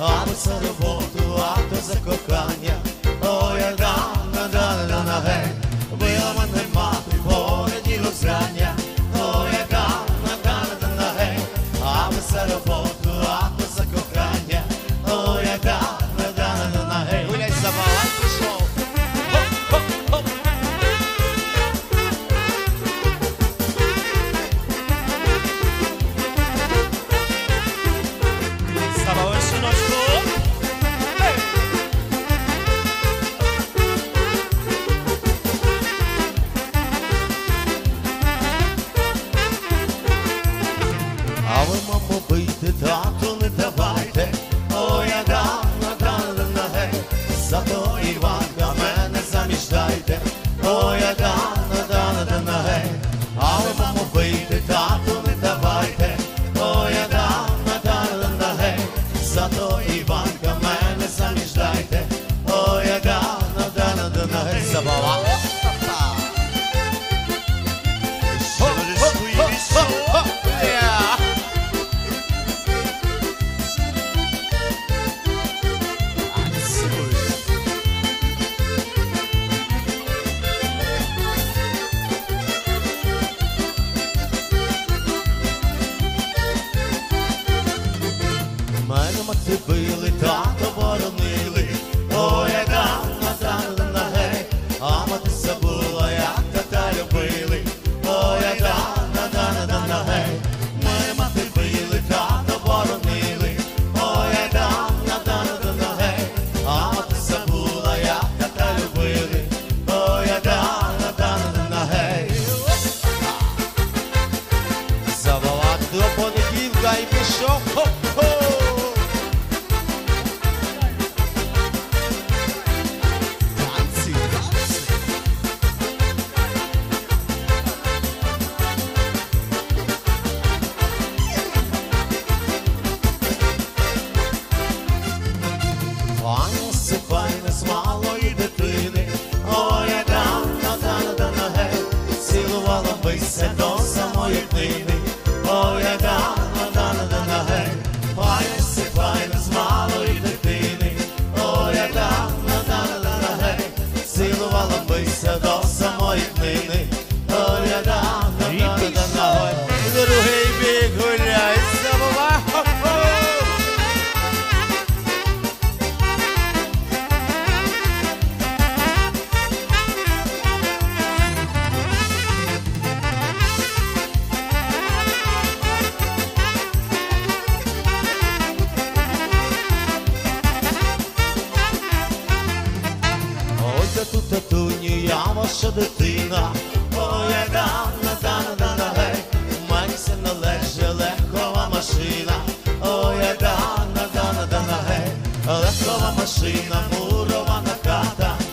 Ah, moça do vó Мене Бися до самої днини, наша дитина, моя на да на на на гей, у майся належе легкова машина, оя дана, дана, дана, гей, легкова машина, мурована хата.